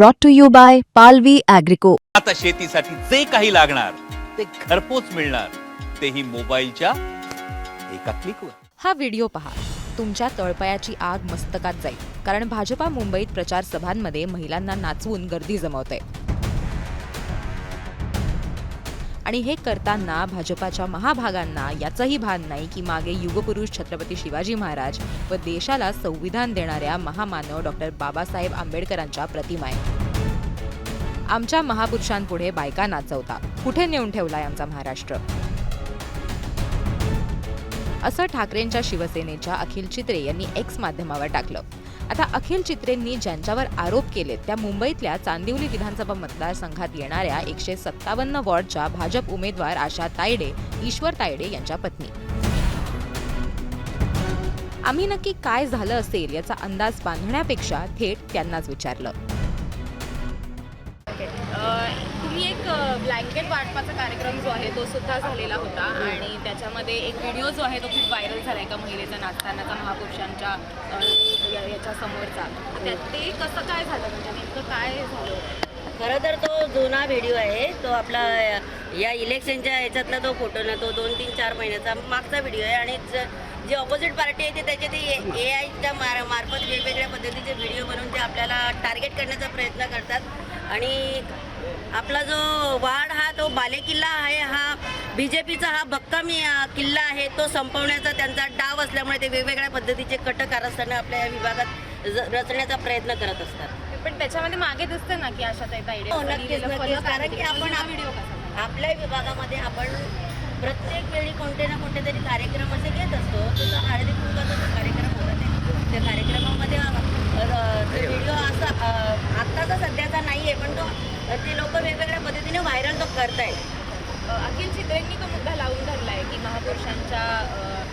brought to you by Palvi Agrico. आता शेतीसाठी जे काही लागणार ते घरपोच मिळणार. तेही मोबाईलच्या एका क्लिकवर. हा व्हिडिओ पहा. तुमच्या तळपायाची आग मस्तकात जाईल. कारण भाजपा मुंबईत प्रचार सभांमध्ये महिलांना नाचवून गर्दी जमवते आणि हे करताना भाजपाच्या महाभागांना याचंही भान नाही की मागे युगपुरुष छत्रपती शिवाजी महाराज व देशाला संविधान देणाऱ्या महामानव डॉक्टर बाबासाहेब आंबेडकरांच्या प्रतिमा आहेत. आमच्या महापुरुषांपुढे बायका नाचवता कुठे नेऊन ठेवलाय आमचा महाराष्ट्र? असं ठाकरेंच्या शिवसेनेच्या अखिल चित्रे यांनी एक्स माध्यमावर टाकलं. आता अखिल चित्रेंनी ज्यांच्यावर आरोप केलेत त्या मुंबईतल्या चांदिवली विधानसभा मतदारसंघात येणाऱ्या एकशे सत्तावन्न वॉर्डच्या भाजप उमेदवार आशा तायडे ईश्वर तायडे यांच्या पत्नी. आम्ही नक्की काय झालं असेल याचा अंदाज बांधण्यापेक्षा थेट त्यांनाच विचारलं. ब्लँकेट वाटपाचा कार्यक्रम जो आहे तो सुद्धा झालेला होता आणि त्याच्यामध्ये एक व्हिडिओ जो आहे तो खूप व्हायरल झाला एका महिलेचा नाचतानाचा महापुरुषांच्या या- याच्या समोरचा. ते कसं काय झालं? म्हणजे नेमकं काय झालं? खरं तर तो जुना व्हिडिओ आहे. तो आपला या इलेक्शनच्या याच्यातला तो फोटो ना तो दोन तीन चार महिन्याचा मागचा व्हिडिओ आहे आणि ज- जी ऑपोजिट पार्टी आहे ते त्याचे ते ए आयच्या मार मार्फत वेगवेगळ्या पद्धतीचे व्हिडिओ बनवून ते आपल्याला टार्गेट करण्याचा प्रयत्न करतात. आणि आपला जो वाड हा तो बालेकिल्ला आहे हा बी जे पीचा हा भक्कम किल्ला आहे तो संपवण्याचा त्यांचा डाव असल्यामुळे ते वेगवेगळ्या पद्धतीचे कट कारस्थानं आपल्या या विभागात रचण्याचा प्रयत्न करत असतात. पण त्याच्यामध्ये मागे दिसते ना की अशा हो. कारण की आपण आपल्या विभागामध्ये आपण प्रत्येक वेळी कोणते ना कोणते तरी कार्यक्रम असे घेत असतो जसं हळदी कुंकाचा जो कार्यक्रम होता ते त्या कार्यक्रमामध्ये व्हिडिओ असा अ, आत्ताचा सध्याचा नाही आहे पण तो ते लोक वेगवेगळ्या पद्धतीने व्हायरल तो करतायत अ, अखिल चित्रेंनी तो मुद्दा लावून धरला आहे की महापुरुषांच्या अ,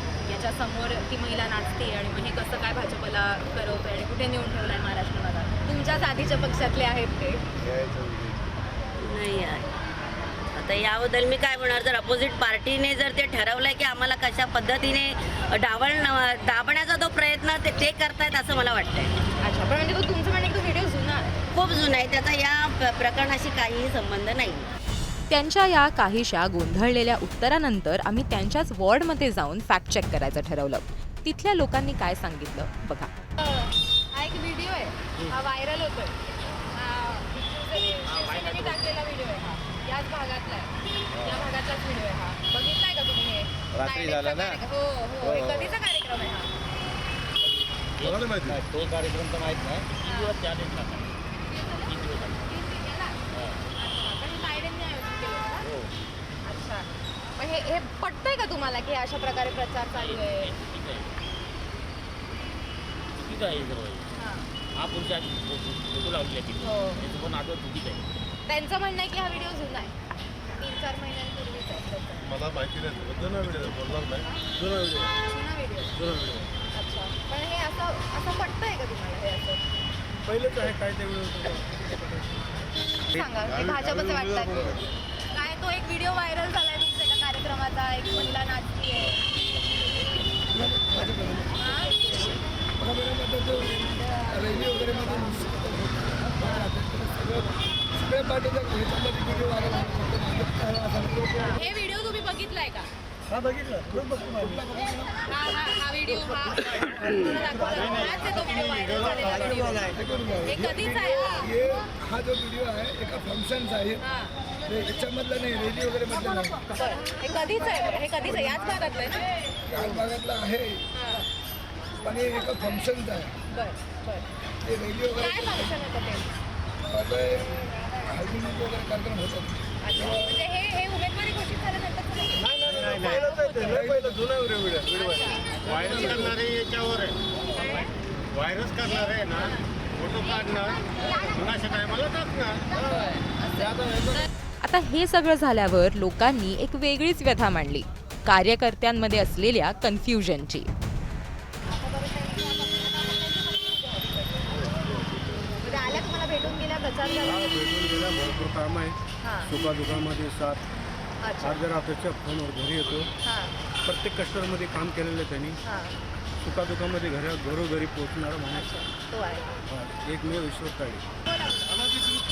समोर ती महिला नाचते आणि मग हे कसं काय भाजपला करवतोय आणि कुठे नेऊन ठेवलाय महाराष्ट्राला तुमच्याच आधीच्या पक्षातले आहेत ते. नाही आहे. आता याबद्दल मी काय म्हणणार जर अपोजिट पार्टीने जर ते ठरवलंय की आम्हाला कशा पद्धतीने डावळ दाबण्याचा तो प्रयत्न ते ते करतायत असं मला वाटतंय. अच्छा पण म्हणजे तो तुमचं म्हणणे तो व्हिडिओ जुना आहे. खूप जुना आहे. त्याचा या प्र- प्रकरणाशी काहीही संबंध नाही त्यांच्या या काहीशा गोंधळलेल्या उत्तरानंतर आम्ही त्यांच्याच वॉर्डमध्ये जाऊन फॅक्ट चेक करायचं ठरवलं. तिथल्या लोकांनी काय सांगितलं बघा. हा एक व्हिडिओ आहे. हा व्हायरल होतोय. हा शिवसेनेने टाकलेला व्हिडिओ आहे हा. याच भागातला आहे. या भागातलाच व्हिडिओ आहे हा. बघितलाय का तुम्ही हे? रात्री नायडेचा झाला ना? कार्यक्रम- हो हो. हे कधीचा कार्यक्रम आहे हा? नाही, तो कार्यक्रम तर माहीत नाही. किती दिवस लागला. अच्छा, पण नायडेंनी आयोजित केलं होतं हो. अच्छा मग हे हे पटतंय का तुम्हाला की अशा प्रकारे प्रचार चालू आहे ठीक आहे. चुकीचं आहे. हे हे. हा. फोटो आहे हो. त्याचं पण आठवण चुकीचं आहे. त्यांचं म्हणणं आहे की हा व्हिडिओ जुना आहे. तीन चार महिन्यांपूर्वीच आहे त्याचा. मला माहिती नाही जुना व्हिडिओ बोलणार नाही. जुना व्हिडिओ जुना व्हिडिओ जुना व्हिडिओ अच्छा. पण हे असं असं पटतंय का तुम्हाला हे असं? पहिलेच आहे काय ते व्हिडिओ सांगा हे भाजपचं वाटतं. काय तो एक व्हिडिओ व्हायरल झालाय तुमच्या एका कार्यक्रमाचा. एक महिला हा? सगळ्या पार्टीचा हे व्हिडिओ तुम्ही बघितलाय का? हा हा व्हिडिओ हा आहे हा? जो व्हिडिओ आहे एका फंक्शनचा आहे हा याच्यामधला नाही रॅली वगैरे मधला नाही हे कधीच आहे हे कधीच आहे याच भागातलं आहे ना भागातला आहे पण हे एका फंक्शनचा आहे ते रेडिओ वगैरे काय फंक्शन होतं ते हळदी वगैरे कार्यक्रम होतात हे हे उमेदवारी घोषित झाल्यानंतर व्हायरस करणारे याच्यावर आहे. व्हायरस करणार आहे ना फोटो काढणार कुणाच्या टायमाला टाकणार. आता हे सगळं झाल्यावर लोकांनी एक वेगळीच व्यथा मांडली. कार्यकर्त्यांमध्ये असलेल्या कन्फ्युजनची भेटून गेल्या गेला भरपूर काम आहे सुखादुखामध्ये साथ. अर्ध्या रात्रीच्या फोनवर घरी येतो हां. प्रत्येक कस्टमरमध्ये काम केलेलं आहे त्यांनी. हां. सुखादुखामध्ये घरा घरोघरी पोहोचणारा माणूस. अच्छा तो आहे. हा, एकमेव ईश्वर काळे बोला.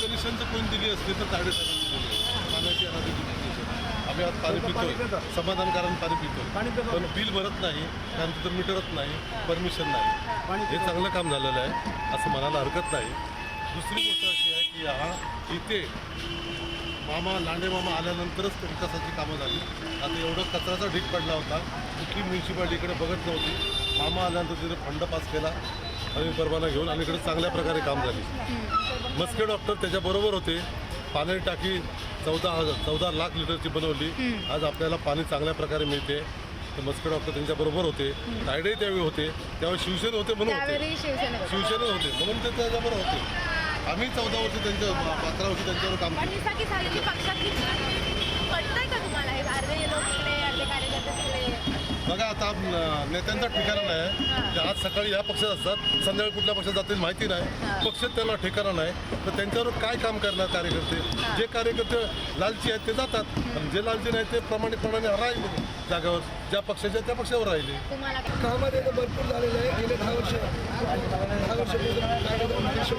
कनेक्शनचं कोण दिली असते तर असती. पाण्याची अनाधिकृत. आम्ही आज पाणी. समाधानकारण पाणी. पण बिल भरत नाही त्यानंतर मीटरच नाही परमिशन नाही. हे. चांगलं काम झालेलं आहे असं म्हणायला हरकत नाही. दुसरी गोष्ट अशी आहे की हा इथे मामा लांडे मामा आल्यानंतरच विकासाची कामं झाली. आता एवढं कचऱ्याचा ढीक पडला होता कुठली म्युन्सिपाल्टीकडे बघत नव्हती. मामा आल्यानंतर तिथे फंड पास केला आणि परवाना घेऊन आणि इकडे चांगल्या प्रकारे काम झाली. मस्के डॉक्टर त्याच्याबरोबर होते. पाणी टाकी चौदा हजार चौदा लाख लिटरची बनवली. आज आपल्याला पाणी चांगल्या प्रकारे मिळते. तर मस्के डॉक्टर त्यांच्याबरोबर होते. तायडेही त्यावेळी होते. त्यावेळी शिवसेना होते म्हणून होते. शिवसेना होते म्हणून ते त्याच्याबरोबर होते. आम्ही चौदा वर्ष त्यांच्या अकरा वर्ष त्यांच्यावर काम पक्षातली पटतंय का तुम्हाला? हे अर्धे लोक इकडे अर्धे कार्यकर्ते तिकडे. बघा आता न- नेत्यांचा ठिकाणा नाही ते आज सकाळी या पक्षात असतात संध्याकाळी कुठल्या पक्षात जातील माहिती नाही. पक्ष त्यांना ठिकाणा नाही. तर त्यांच्यावर काय काम करणार कार्यकर्ते? जे कार्यकर्ते लालची आहेत ते जातात. आणि जे लालची नाही ते प्रामाणिकपणाने राहिले जागावर. ज्या पक्षाच्या त्या पक्षावर राहिले. तुम्हाला कामामध्ये तर भरपूर झालेलं आहे. गेले दहा वर्ष. दहा वर्षापासून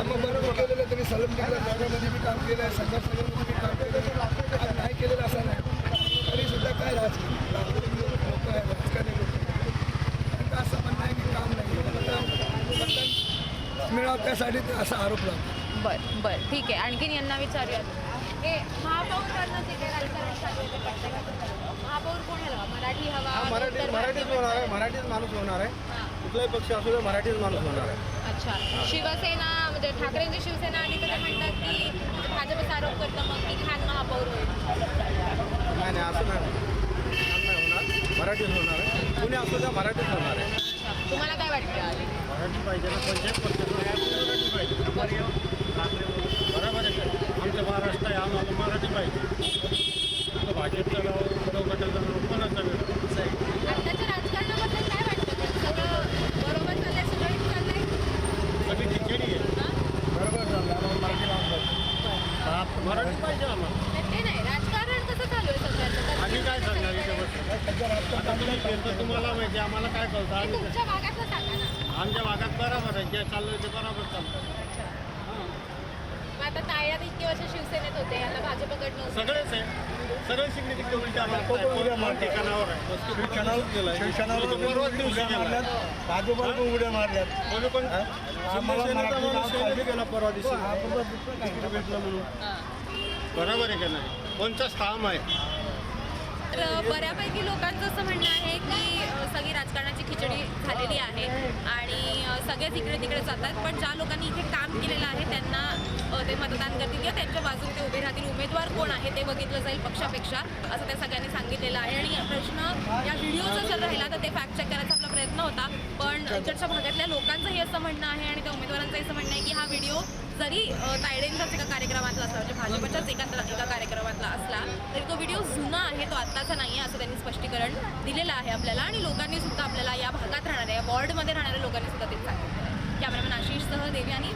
कामं बरोबर केलेलं आहे. त्यांनी सलमटिकला जागामध्ये बी काम केलं आहे संघर्षनगरमध्ये बी काम केलं आहे. काम नाही केलेलं असं नाही. तरी सुद्धा काय राजकीय लोक आहे राजकारणी लोक त्यांचं असं म्हणणं आहे की काम नाही. मतदान मतदान मिळावं त्यासाठी ते असा आरोप लावतात. बर बर. ठीक आहे. आणखीन यांना विचारूयात. हे महापौरकडनं? महापौर कोण हवा मराठी हवा मराठी मराठीच होणार आहे. मराठीच माणूस होणार आहे. हां. कुठलाही पक्ष असू दे मराठीच माणूस होणार आहे. अच्छा. शिवसेना म्हणजे ठाकरेंची शिवसेना आली तर ते म्हणतात की भाजपचा आरोप करतं मग की खान महापौर होईल. नाही नाही असं नाही. असं नाही होणार. मराठीच होणार आहे. कुणी असू द्या मराठीच होणार आहे. तुम्हाला काय वाटतं? मराठी पाहिजे ना पंचायत मराठी पाहिजे. बरोबर आहे का? आमचं महाराष्ट्र आहे आम्हाला मराठी पाहिजे. आता भाजपचं नाव उद्धव गटाचं नाव कोणाचं नाव आत्ताच्या राजकारणाबद्दल काय वाटतं पण सगळं बरोबर चाललंय सगळं चाललंय सगळी खिचडी आहे हां? बरोबर झालं आम्हाला मराठी हा मराठी पाहिजे आम्हाला नाही, ते नाही राजकारण कसं चालू आहे सगळ्याचं आम्ही काय सांगणार इथे बसून आता तुम्ही फिरता तुम्हाला माहिती आहे, आम्हाला काय कळतं हे आम्ही तुमच्या भागातलं सांगा ना आमच्या भागात बरोबर आहे. जे चाललं ते बरोबर चालतं मग आता ताळ्यात इतके वर्ष शिवसेनेत होते भाजपकडनं. सगळेच आहे. सगळे तिकडे मारताय. कोण ठिकाणावर आहे. शिक्षणावर गेलाय परवाच दिवशी गेला. भाजपवर पण उड्या मारल्यात. कोणी पण शिवसेनेचा माणूस शहीद गेला परवा दिवशी. तिकीट भेटलं म्हणून हां. बरोबर आहे का नाही? कोणतं स्थान आहे? तर बऱ्यापैकी लोकांचं असं म्हणणं आहे की सगळी राजकारणाची खिचडी झालेली आहे आणि सगळेच इकडे तिकडे जातात. पण ज्या लोकांनी इथे काम केलेलं आहे त्यांना ते मतदान करतील किंवा त्यांच्या बाजूने ते उभे राहतील. उमेदवार कोण आहे ते बघितलं जाईल पक्षापेक्षा असं त्या सगळ्यांनी सांगितलेलं आहे. आणि प्रश्न या व्हिडिओचा जर राहिला तर ते फॅक्ट चेक करायचा आपला प्रयत्न होता. पण इकडच्या भागातल्या लोकांचंही असं म्हणणं आहे आणि त्या उमेदवारांचंही असं म्हणणं आहे की हा व्हिडिओ जरी तायडेंचाच एका कार्यक्रमातला असला आत्ताचं नाही आहे असं त्यांनी स्पष्टीकरण दिलेलं आहे आपल्याला आणि लोकांनी सुद्धा आपल्याला या भागात राहणाऱ्या या वॉर्डमध्ये राहणाऱ्या लोकांनी सुद्धा ते सांगितलं आहे. कॅमेरामॅन आशिषसह देवी आणि